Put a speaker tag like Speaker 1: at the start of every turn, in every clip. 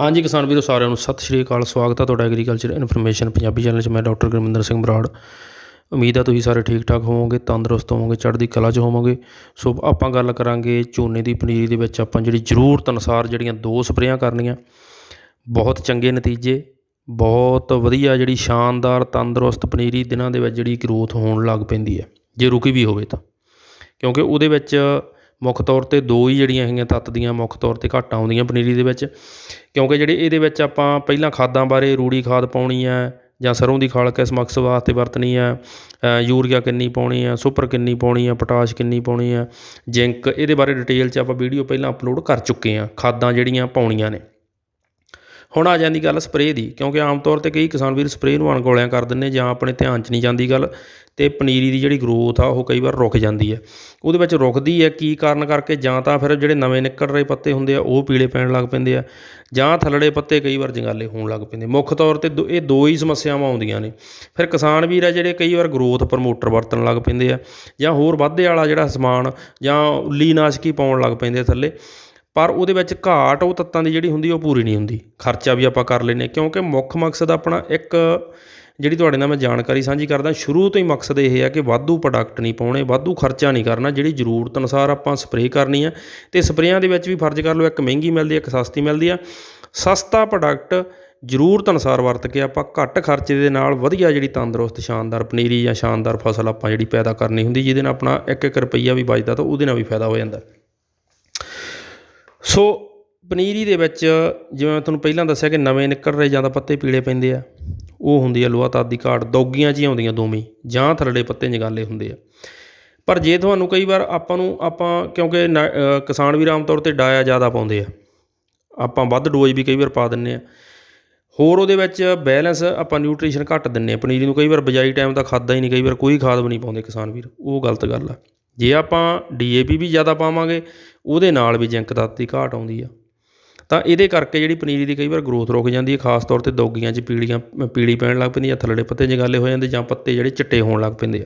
Speaker 1: ਹਾਂਜੀ ਕਿਸਾਨ ਵੀਰੋ, ਸਾਰਿਆਂ ਨੂੰ ਸਤਿ ਸ਼੍ਰੀ ਅਕਾਲ, ਸਵਾਗਤ ਹੈ ਤੁਹਾਡਾ ਐਗਰੀਕਲਚਰ ਇਨਫੋਰਮੇਸ਼ਨ ਪੰਜਾਬੀ ਚੈਨਲ 'ਚ। ਮੈਂ ਡਾਕਟਰ ਗੁਰਮਿੰਦਰ ਸਿੰਘ ਬਰਾੜ। ਉਮੀਦ ਆ ਤੁਸੀਂ ਸਾਰੇ ਠੀਕ ਠਾਕ ਹੋਵੋਗੇ, ਤੰਦਰੁਸਤ ਹੋਵੋਗੇ, ਚੜ੍ਹਦੀ ਕਲਾ 'ਚ ਹੋਵੋਗੇ। ਸੋ ਆਪਾਂ ਗੱਲ ਕਰਾਂਗੇ ਝੋਨੇ ਦੀ ਪਨੀਰੀ ਦੇ ਵਿੱਚ ਆਪਾਂ ਜਿਹੜੀ ਜ਼ਰੂਰਤ ਅਨੁਸਾਰ ਜਿਹੜੀਆਂ ਦੋ ਸਪਰੇਆਂ ਕਰਨੀਆਂ। ਬਹੁਤ ਚੰਗੇ ਨਤੀਜੇ, ਬਹੁਤ ਵਧੀਆ ਜਿਹੜੀ ਸ਼ਾਨਦਾਰ ਤੰਦਰੁਸਤ ਪਨੀਰੀ ਦਿਨਾਂ ਦੇ ਵਿੱਚ ਜਿਹੜੀ ਗਰੋਥ ਹੋਣ ਲੱਗ ਪੈਂਦੀ ਹੈ। ਜੇ ਰੁਕੀ ਵੀ ਹੋਵੇ ਤਾਂ। ਕਿਉਂਕਿ ਉਹਦੇ ਵਿੱਚ ਮੁੱਖ ਤੌਰ ਤੇ ਦੋ ਹੀ ਜਿਹੜੀਆਂ ਹੈਗੀਆਂ ਤੱਤ ਦੀਆਂ ਮੁੱਖ ਤੌਰ ਤੇ ਘੱਟ ਆਉਂਦੀਆਂ ਪਨੀਰੀ ਦੇ ਵਿੱਚ, ਕਿਉਂਕਿ ਜਿਹੜੇ ਇਹਦੇ ਵਿੱਚ ਆਪਾਂ ਪਹਿਲਾਂ ਖਾਦਾਂ ਬਾਰੇ ਰੂੜੀ ਖਾਦ ਪਾਉਣੀ ਹੈ ਜਾਂ ਸਰੋਂ ਦੀ ਖਲ ਕਿਸ ਮਕਸਦ ਵਾਸਤੇ ਵਰਤਣੀ ਹੈ ਯੂਰੀਆ ਕਿੰਨੀ ਪਾਉਣੀ ਹੈ, ਸੁਪਰ ਕਿੰਨੀ ਪਾਉਣੀ ਹੈ, ਪੋਟਾਸ਼ ਕਿੰਨੀ ਪਾਉਣੀ ਹੈ, ਜਿੰਕ, ਇਹਦੇ ਬਾਰੇ ਡਿਟੇਲ 'ਚ ਆਪਾਂ ਵੀਡੀਓ ਪਹਿਲਾਂ ਅਪਲੋਡ ਕਰ ਚੁੱਕੇ ਹਾਂ, ਖਾਦਾਂ ਜਿਹੜੀਆਂ ਪਾਉਣੀਆਂ ਨੇ। ਹੁਣ ਆ ਜਾਂਦੀ ਗੱਲ ਸਪਰੇਅ ਦੀ, ਕਿਉਂਕਿ ਆਮ ਤੌਰ ਤੇ ਕਈ ਕਿਸਾਨ ਵੀਰ ਸਪਰੇਅ ਨੂੰ ਅਣਗੌਲਿਆਂ ਕਰ ਦਿੰਦੇ ਜਾਂ ਆਪਣੇ ਧਿਆਨ 'ਚ ਨਹੀਂ ਜਾਂਦੀ ਗੱਲ ਤੇ ਪਨੀਰੀ ਦੀ ਜਿਹੜੀ ਗਰੋਥ ਆ, ਉਹ ਕਈ ਵਾਰ ਰੁਕ ਜਾਂਦੀ ਹੈ। ਉਹਦੇ ਵਿੱਚ ਰੁਕਦੀ ਹੈ ਕੀ ਕਾਰਨ ਕਰਕੇ? ਜਾਂ ਤਾਂ ਫਿਰ ਜਿਹੜੇ ਨਵੇਂ ਨਿਕਲ ਰਹੇ ਪੱਤੇ ਹੁੰਦੇ ਆ, ਉਹ ਪੀਲੇ ਪੈਣ ਲੱਗ ਪੈਂਦੇ ਆ, ਜਾਂ ਥੱਲੜੇ ਪੱਤੇ ਕਈ ਵਾਰ ਜੰਗਾਲੇ ਹੋਣ ਲੱਗ ਪੈਂਦੇ। ਮੁੱਖ ਤੌਰ ਤੇ ਦੋ- ਇਹ ਦੋ ਹੀ ਸਮੱਸਿਆਵਾਂ ਆਉਂਦੀਆਂ ਨੇ। ਫਿਰ ਕਿਸਾਨ ਵੀਰ ਆ ਜਿਹੜੇ ਕਈ ਵਾਰ ਗਰੋਥ ਪ੍ਰਮੋਟਰ ਵਰਤਣ ਲੱਗ ਪੈਂਦੇ ਆ, ਜਾਂ ਹੋਰ ਵਾਧੇ ਵਾਲਾ ਜਿਹੜਾ ਸਮਾਨ ਜਾਂ ਉੱਲੀ ਨਾਸ਼ਕੀ ਪਾਉਣ ਲੱਗ ਪੈਂਦੇ ਆ ਥੱਲੇ ਪਰ ਉਹਦੇ ਵਿੱਚ ਘਾਟ ਉਹ ਤੱਤਾਂ ਦੀ ਜਿਹੜੀ ਹੁੰਦੀ, ਉਹ ਪੂਰੀ ਨਹੀਂ ਹੁੰਦੀ। ਖਰਚਾ ਵੀ ਆਪਾਂ ਕਰ ਲੈਨੇ ਕਿਉਂਕਿ ਮੁੱਖ ਮਕਸਦ ਆਪਣਾ ਇੱਕ ਜਿਹੜੀ ਤੁਹਾਡੇ ਨਾਲ ਮੈਂ ਜਾਣਕਾਰੀ ਸਾਂਝੀ ਕਰਦਾ, ਸ਼ੁਰੂ ਤੋਂ ਹੀ ਮਕਸਦ ਇਹ ਹੈ ਕਿ ਵਾਧੂ ਪ੍ਰੋਡਕਟ ਨਹੀਂ ਪਾਉਣੇ, ਵਾਧੂ ਖਰਚਾ ਨਹੀਂ ਕਰਨਾ, ਜਿਹੜੀ ਜ਼ਰੂਰਤ ਅਨੁਸਾਰ ਆਪਾਂ ਸਪਰੇਅ ਕਰਨੀ ਹੈ। ਤੇ ਸਪਰੇਆਂ ਦੇ ਵਿੱਚ ਵੀ ਫਰਜ਼ ਕਰ ਲਓ, ਇੱਕ ਮਹਿੰਗੀ ਮਿਲਦੀ ਹੈ, ਇੱਕ ਸਸਤੀ ਮਿਲਦੀ ਆ ਸਸਤਾ ਪ੍ਰੋਡਕਟ ਜ਼ਰੂਰਤ ਅਨੁਸਾਰ ਵਰਤ ਕੇ ਆਪਾਂ ਘੱਟ ਖਰਚੇ ਦੇ ਨਾਲ ਵਧੀਆ ਜਿਹੜੀ ਤੰਦਰੁਸਤ, ਸ਼ਾਨਦਾਰ ਪਨੀਰੀ ਜਾਂ ਸ਼ਾਨਦਾਰ ਫਸਲ ਆਪਾਂ ਜਿਹੜੀ ਪੈਦਾ ਕਰਨੀ ਹੁੰਦੀ, ਜਿਹਦੇ ਨਾਲ ਆਪਣਾ ਇੱਕ ਇੱਕ ਰੁਪਈਆ ਵੀ ਬਚਦਾ ਤਾਂ ਉਹਦੇ ਨਾਲ ਵੀ ਫਾਇਦਾ ਹੋ ਜਾਂਦਾ। ਸੋ ਪਨੀਰੀ ਦੇ ਵਿੱਚ ਜਿਵੇਂ ਮੈਂ ਤੁਹਾਨੂੰ ਪਹਿਲਾਂ ਦੱਸਿਆ ਕਿ ਨਵੇਂ ਨਿਕਲ ਰਹੇ ਜਾਂ ਤਾਂ ਪੱਤੇ ਪੀਲੇ ਪੈਂਦੇ ਆ, ਉਹ ਹੁੰਦੀ ਆ ਲੋਹਾ ਤਾਤ ਦੀ ਘਾਟ, ਦੌਗੀਆਂ 'ਚ ਹੀ ਆਉਂਦੀਆਂ ਦੋਵੇਂ, ਜਾਂ ਥੱਲੜੇ ਪੱਤੇ ਜਗਾਲੇ ਹੁੰਦੇ ਆ। ਪਰ ਜੇ ਤੁਹਾਨੂੰ ਕਈ ਵਾਰ ਆਪਾਂ ਨੂੰ, ਆਪਾਂ ਕਿਉਂਕਿ ਨਾ- ਕਿਸਾਨ ਵੀਰ ਆਮ ਤੌਰ ਤੇ ਡਾਇਆ ਜ਼ਿਆਦਾ ਪਾਉਂਦੇ ਆ, ਆਪਾਂ ਵੱਧ ਡੋਜ਼ ਵੀ ਕਈ ਵਾਰ ਪਾ ਦਿੰਨੇ ਆ। ਹੋਰ ਉਹਦੇ ਵਿੱਚ ਬੈਲੈਂਸ ਆਪਾਂ ਨਿਊਟ੍ਰੀਸ਼ਨ ਘੱਟ ਦਿੰਨੇ ਆ, ਪਨੀਰੀ ਨੂੰ ਕਈ ਵਾਰ ਬਜਾਈ ਟਾਈਮ ਤਾਂ ਖਾਦਾ ਹੀ ਨਹੀਂ, ਕਈ ਵਾਰ ਕੋਈ ਖਾਦ ਵੀ ਨਹੀਂ ਪਾਉਂਦੇ ਕਿਸਾਨ ਵੀਰ, ਉਹ ਗਲਤ ਗੱਲ ਆ। ਜੇ ਆਪਾਂ ਡੀਏਪੀ ਵੀ ਜ਼ਿਆਦਾ ਪਾਵਾਂਗੇ ਉਹਦੇ ਨਾਲ ਵੀ ਜਿੰਕ ਤੱਤ ਦੀ ਘਾਟ ਆਉਂਦੀ ਆ। ਤਾਂ ਇਹਦੇ ਕਰਕੇ ਜਿਹੜੀ ਪਨੀਰੀ ਦੀ ਕਈ ਵਾਰ ਗਰੋਥ ਰੁਕ ਜਾਂਦੀ ਹੈ ਖਾਸ ਤੌਰ ਤੇ ਦੌਗੀਆਂ 'ਚ ਪੀੜੀਆਂ ਪੀਲੀ ਪੈਣ ਲੱਗ ਪੈਂਦੀ ਜਾਂ ਥੱਲੜੇ ਪੱਤੇ ਜਗਾਲੇ ਹੋ ਜਾਂਦੇ ਜਾਂ ਪੱਤੇ ਜਿਹੜੇ ਚਿੱਟੇ ਹੋਣ ਲੱਗ ਪੈਂਦੇ ਆ।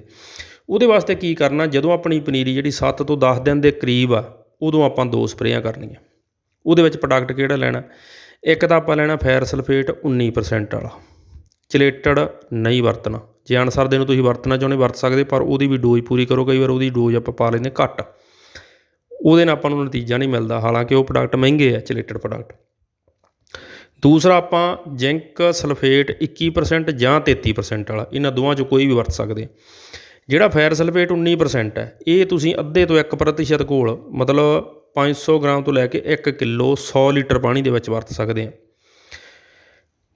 Speaker 1: ਉਹਦੇ ਵਾਸਤੇ ਕੀ ਕਰਨਾ, ਜਦੋਂ ਆਪਣੀ ਪਨੀਰੀ ਜਿਹੜੀ 7 ਤੋਂ 10 ਦਿਨ ਦੇ ਕਰੀਬ ਆ, ਉਦੋਂ ਆਪਾਂ ਦੋ ਸਪਰੇਆਂ ਕਰਨੀਆਂ। ਉਹਦੇ ਵਿੱਚ ਪ੍ਰੋਡਕਟ ਕਿਹੜਾ ਲੈਣਾ? ਇੱਕ ਤਾਂ ਆਪਾਂ ਲੈਣਾ ਫੈਰ ਸਲਫੇਟ 19% ਵਾਲਾ। ਚਲੇਟਡ ਨਹੀਂ ਵਰਤਣਾ। ਜੇ ਅਨਸਰ ਦੇ ਨੂੰ ਤੁਸੀਂ ਵਰਤਣਾ ਚਾਹੁੰਦੇ, ਵਰਤ ਸਕਦੇ, ਪਰ ਉਹਦੀ ਵੀ ਡੋਜ਼ ਪੂਰੀ ਕਰੋ, ਕਈ ਵਾਰ ਉਹਦੀ ਡੋਜ਼ ਆਪਾਂ ਪਾ ਲੈਂਦੇ ਘੱਟ। ਉਹਦੇ ਨਾਲ ਆਪਾਂ ਨੂੰ ਨਤੀਜਾ ਨਹੀਂ ਮਿਲਦਾ। ਹਾਲਾਂਕਿ ਉਹ ਪ੍ਰੋਡਕਟ ਮਹਿੰਗੇ ਆ ਚਲੇਟਡ ਪ੍ਰੋਡਕਟ ਦੂਸਰਾ ਆਪਾਂ ਜਿੰਕ ਸਲਫੇਟ 21% ਜਾਂ 33% ਵਾਲਾ, ਇਹਨਾਂ ਦੋਵਾਂ ਚੋਂ ਕੋਈ ਵੀ ਵਰਤ ਸਕਦੇ ਆ। ਜਿਹੜਾ ਫੈਰ ਸਲਫੇਟ 19% ਹੈ, ਇਹ ਤੁਸੀਂ ਅੱਧੇ ਤੋਂ 1% ਘੋਲ, ਮਤਲਬ 500 ਗ੍ਰਾਮ ਤੋਂ ਲੈ ਕੇ 1 ਕਿਲੋ 100 ਲੀਟਰ ਪਾਣੀ ਦੇ ਵਿੱਚ ਵਰਤ ਸਕਦੇ ਆ।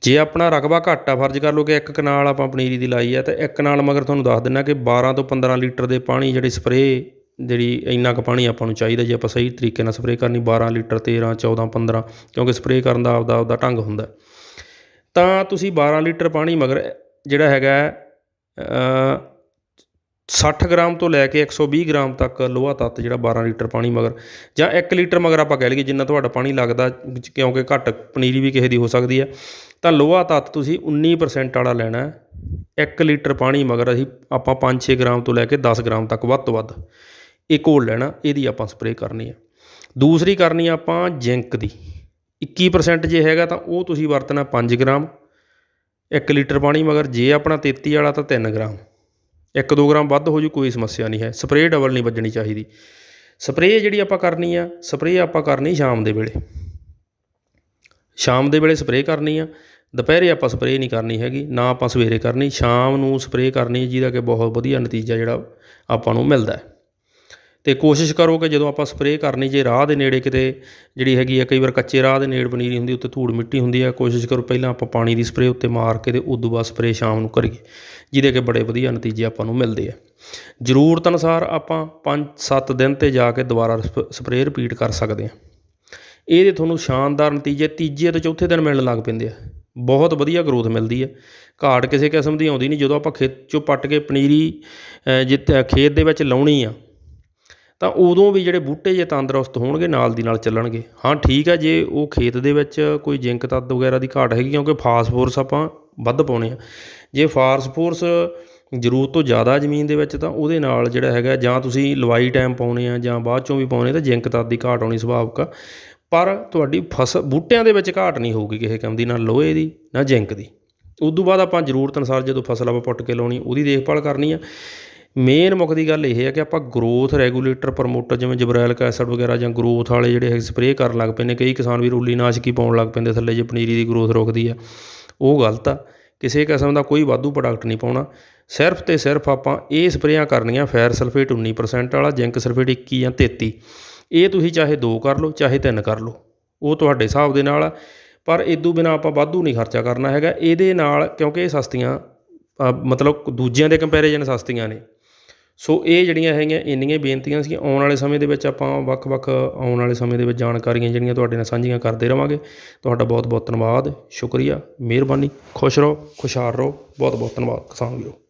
Speaker 1: ਜੇ ਆਪਣਾ ਰਕਬਾ ਘੱਟ ਆ, ਫਰਜ਼ ਕਰ ਲਓ ਕਿ ਇੱਕ ਕਨਾਲ ਆਪਾਂ ਪਨੀਰੀ ਦੀ ਲਾਈ ਹੈ ਤਾਂ ਇੱਕ ਕਨਾਲ ਮਗਰ ਤੁਹਾਨੂੰ ਦੱਸ ਦਿੰਨਾ ਕਿ 12 ਤੋਂ 15 ਲੀਟਰ ਦੇ ਪਾਣੀ ਜਿਹੜੇ ਸਪਰੇਅ ਜਿਹੜੀ ਇੰਨਾ ਕੁ ਪਾਣੀ ਆਪਾਂ ਨੂੰ ਚਾਹੀਦਾ ਜੇ ਆਪਾਂ ਸਹੀ ਤਰੀਕੇ ਨਾਲ ਸਪਰੇਅ ਕਰਨੀ 12 ਲੀਟਰ 13 14 15 ਕਿਉਂਕਿ ਸਪਰੇਅ ਕਰਨ ਦਾ ਆਪਦਾ ਆਪਦਾ ਢੰਗ ਹੁੰਦਾ। ਤਾਂ ਤੁਸੀਂ 12 ਲੀਟਰ ਪਾਣੀ ਮਗਰ ਜਿਹੜਾ ਹੈਗਾ ਅ, 60 ਗ੍ਰਾਮ ਤੋਂ ਲੈ ਕੇ 120 ਗ੍ਰਾਮ ਤੱਕ ਲੋਹਾ ਤੱਤ ਜਿਹੜਾ 12 ਲੀਟਰ ਪਾਣੀ ਮਗਰ ਜਾਂ 1 ਲੀਟਰ ਮਗਰ ਆਪਾਂ ਕਹਿ ਲਈਏ ਜਿੰਨਾ ਤੁਹਾਡਾ ਪਾਣੀ ਲੱਗਦਾ ਕਿਉਂਕਿ ਘੱਟ ਪਨੀਰੀ ਵੀ ਕਿਸੇ ਦੀ ਹੋ ਸਕਦੀ ਹੈ ਤਾਂ ਲੋਹਾ ਤੱਤ ਤੁਸੀਂ 19% ਵਾਲਾ ਲੈਣਾ ਹੈ। 1 ਲੀਟਰ ਪਾਣੀ ਮਗਰ ਅਸੀਂ ਆਪਾਂ 5-6 ਗ੍ਰਾਮ ਤੋਂ ਲੈ ਕੇ 10 ਗ੍ਰਾਮ ਤੱਕ ਵੱਧ ਤੋਂ ਵੱਧ। ਇਹ ਘੋਲ ਲੈਣਾ, ਇਹਦੀ ਆਪਾਂ ਸਪਰੇਅ ਕਰਨੀ ਆ। ਦੂਸਰੀ ਕਰਨੀ ਆਪਾਂ ਜਿੰਕ ਦੀ। 21% ਜੇ ਹੈਗਾ ਤਾਂ ਉਹ ਤੁਸੀਂ ਵਰਤਣਾ 5 ਗ੍ਰਾਮ 1 ਲੀਟਰ ਪਾਣੀ, ਮਗਰ ਜੇ ਆਪਣਾ 33 ਵਾਲਾ ਤਾਂ 3 ਗ੍ਰਾਮ। 1-2 ਗ੍ਰਾਮ ਵੱਧ ਹੋ ਜੂ, ਕੋਈ ਸਮੱਸਿਆ ਨਹੀਂ ਹੈ। ਸਪਰੇਅ ਡਬਲ ਨਹੀਂ ਵੱਜਣੀ ਚਾਹੀਦੀ। ਸਪਰੇਅ ਜਿਹੜੀ ਆਪਾਂ ਕਰਨੀ ਆ ਸਪਰੇਅ ਆਪਾਂ ਕਰਨੀ ਸ਼ਾਮ ਦੇ ਵੇਲੇ। ਸ਼ਾਮ ਦੇ ਵੇਲੇ ਸਪਰੇਅ ਕਰਨੀ ਆ। ਦੁਪਹਿਰੇ ਆਪਾਂ ਸਪਰੇਅ ਨਹੀਂ ਕਰਨੀ ਹੈਗੀ, ਨਾ ਆਪਾਂ ਸਵੇਰੇ ਕਰਨੀ, ਸ਼ਾਮ ਨੂੰ ਸਪਰੇਅ ਕਰਨੀ ਜਿਹਦਾ ਕਿ ਬਹੁਤ ਵਧੀਆ ਨਤੀਜਾ ਜਿਹੜਾ ਆਪਾਂ ਨੂੰ ਮਿਲਦਾ ਹੈ। ਤੇ ਕੋਸ਼ਿਸ਼ ਕਰੋ ਕਿ ਜਦੋਂ ਆਪਾਂ ਸਪਰੇਅ ਕਰਨੀ, ਜੇ ਰਾਹ ਦੇ ਨੇੜੇ ਕਿਤੇ ਜਿਹੜੀ ਹੈਗੀ ਆ, ਕਈ ਵਾਰ ਕੱਚੇ ਰਾਹ ਦੇ ਨੇੜੇ ਪਨੀਰੀ ਹੁੰਦੀ, ਉੱਤੇ ਧੂੜ ਮਿੱਟੀ ਹੁੰਦੀ ਆ, ਕੋਸ਼ਿਸ਼ ਕਰੋ ਪਹਿਲਾਂ ਆਪਾਂ ਪਾਣੀ ਦੀ ਸਪਰੇਅ ਉੱਤੇ ਮਾਰ ਕੇ ਤੇ ਉਦੋਂ ਬਾਅਦ ਸਪਰੇਅ ਸ਼ਾਮ ਨੂੰ ਕਰੀਏ, ਜਿਹਦੇ ਕਿ ਬੜੇ ਵਧੀਆ ਨਤੀਜੇ ਆਪਾਂ ਨੂੰ ਮਿਲਦੇ ਆ। ਜ਼ਰੂਰਤ ਅਨੁਸਾਰ ਆਪਾਂ 5-7 ਦਿਨ ਤੇ ਜਾ ਕੇ ਦੁਬਾਰਾ ਸਪ- ਸਪਰੇਅ ਰਿਪੀਟ ਕਰ ਸਕਦੇ ਆ। ਇਹਦੇ ਤੁਹਾਨੂੰ ਸ਼ਾਨਦਾਰ ਨਤੀਜੇ, ਤੀਜੇ ਤੋਂ ਚੌਥੇ ਦਿਨ ਮਿਲਣ ਲੱਗ ਪੈਂਦੇ ਆ। ਬਹੁਤ ਵਧੀਆ ਗਰੋਥ ਮਿਲਦੀ ਹੈ ਘਾਟ ਕਿਸੇ ਕਿਸਮ ਦੀ ਆਉਂਦੀ ਨਹੀਂ, ਜਦੋਂ ਆਪਾਂ ਖੇਤ ਚੋਂ ਪੱਟ ਕੇ ਪਨੀਰੀ ਜਿੱਥੇ ਖੇਤ ਦੇ ਵਿੱਚ ਲਾਉਣੀ ਆ ਤਾਂ ਉਦੋਂ ਵੀ ਜਿਹੜੇ ਬੂਟੇ ਜੇ ਤੰਦਰੁਸਤ ਹੋਣਗੇ, ਨਾਲ ਦੀ ਨਾਲ ਚੱਲਣਗੇ। ਹਾਂ, ਠੀਕ ਆ, ਜੇ ਉਹ ਖੇਤ ਦੇ ਵਿੱਚ ਕੋਈ ਜਿੰਕ ਤੱਤ ਵਗੈਰਾ ਦੀ ਘਾਟ ਹੈਗੀ, ਕਿਉਂਕਿ ਫਾਸਫੋਰਸ ਆਪਾਂ ਵੱਧ ਪਾਉਣੇ ਆ। ਜੇ ਫਾਸਫੋਰਸ ਜ਼ਰੂਰਤ ਤੋਂ ਜ਼ਿਆਦਾ ਜ਼ਮੀਨ ਦੇ ਵਿੱਚ, ਤਾਂ ਉਹਦੇ ਨਾਲ ਜਿਹੜਾ ਹੈਗਾ, ਜਾਂ ਤੁਸੀਂ ਲਵਾਈ ਟਾਈਮ ਪਾਉਣੇ ਆ, ਜਾਂ ਬਾਅਦ ਚੋਂ ਵੀ ਪਾਉਣੇ, ਤਾਂ ਜਿੰਕ ਤੱਤ ਦੀ ਘਾਟ ਆਉਣੀ ਸੁਭਾਵਿਕ ਆ। ਪਰ ਤੁਹਾਡੀ ਫਸਲ ਬੂਟਿਆਂ ਦੇ ਵਿੱਚ ਘਾਟ ਨਹੀਂ ਹੋਊਗੀ ਕਿਸੇ ਕੰਮ ਦੀ, ਨਾ ਲੋਹੇ ਦੀ, ਨਾ ਜ਼ਿੰਕ ਦੀ। ਉਦੋਂ ਬਾਅਦ ਆਪਾਂ ਜ਼ਰੂਰਤ ਅਨੁਸਾਰ ਜਦੋਂ ਫਸਲ ਆਪਾਂ ਪੁੱਟ ਕੇ ਲਾਉਣੀ, ਉਹਦੀ ਦੇਖਭਾਲ ਕਰਨੀ ਆ। ਮੇਨ ਮੁੱਖ ਦੀ ਗੱਲ ਇਹ ਹੈ ਕਿ ਆਪਾਂ ਗਰੋਥ ਰੈਗੂਲੇਟਰ ਪ੍ਰਮੋਟਰ ਜਿਵੇਂ ਜਬਰੈਲਿਕ ਐਸਿਡ ਵਗੈਰਾ ਜਾਂ ਗਰੋਥ ਵਾਲੇ ਜਿਹੜੇ ਹੈ ਸਪਰੇਅ ਕਰਨ ਲੱਗ ਪੈਂਦੇ ਕਈ ਕਿਸਾਨ ਵੀ ਰੂਲੀ ਨਾਸ਼ਕੀ ਪਾਉਣ ਲੱਗ ਪੈਂਦੇ, ਥੱਲੇ ਜੇ ਪਨੀਰੀ ਦੀ ਗਰੋਥ ਰੋਕਦੀ ਆ। ਉਹ ਗਲਤ ਆ। ਕਿਸੇ ਕਿਸਮ ਦਾ ਕੋਈ ਵਾਧੂ ਪ੍ਰੋਡਕਟ ਨਹੀਂ ਪਾਉਣਾ। ਸਿਰਫ ਤੇ ਸਿਰਫ ਆਪਾਂ ਇਹ ਸਪਰੇਆਂ ਕਰਨੀਆਂ ਫੈਰ ਸਲਫੇਟ 19% ਵਾਲਾ ਜ਼ਿੰਕ ਸਲਫੇਟ 21 ਜਾਂ 33 ਇਹ ਤੁਸੀਂ ਚਾਹੇ 2 ਕਰ ਲਓ, ਚਾਹੇ 3 ਕਰ ਲਓ। ਉਹ ਤੁਹਾਡੇ ਹਿਸਾਬ ਦੇ ਨਾਲ ਆ। ਪਰ ਇਦੋਂ ਬਿਨਾ ਆਪਾਂ ਵਾਧੂ ਨਹੀਂ ਖਰਚਾ ਕਰਨਾ ਹੈਗਾ। ਇਹਦੇ ਨਾਲ ਕਿਉਂਕਿ ਇਹ ਸਸਤੀਆਂ ਮਤਲਬ ਦੂਜਿਆਂ ਦੇ ਕੰਪੈਰੀਜ਼ਨ ਸਸਤੀਆਂ ਨੇ। ਸੋ ਇਹ ਜਿਹੜੀਆਂ ਹੈਗੀਆਂ, ਇੰਨੀਆਂ ਬੇਨਤੀਆਂ ਸੀ ਆਉਣ ਵਾਲੇ ਸਮੇਂ ਦੇ ਵਿੱਚ ਆਪਾਂ ਵੱਖ-ਵੱਖ ਆਉਣ ਵਾਲੇ ਸਮੇਂ ਦੇ ਵਿੱਚ ਜਾਣਕਾਰੀਆਂ ਜਿਹੜੀਆਂ ਤੁਹਾਡੇ ਨਾਲ ਸਾਂਝੀਆਂ ਕਰਦੇ ਰਵਾਂਗੇ। ਤੁਹਾਡਾ ਬਹੁਤ-ਬਹੁਤ ਧੰਨਵਾਦ, ਸ਼ੁਕਰੀਆ, ਮਿਹਰਬਾਨੀ, ਖੁਸ਼ ਰਹੋ, ਖੁਸ਼ਹਾਲ ਰਹੋ। ਬਹੁਤ-ਬਹੁਤ ਧੰਨਵਾਦ, ਕਿਸਾਨ ਵੀਰੋ।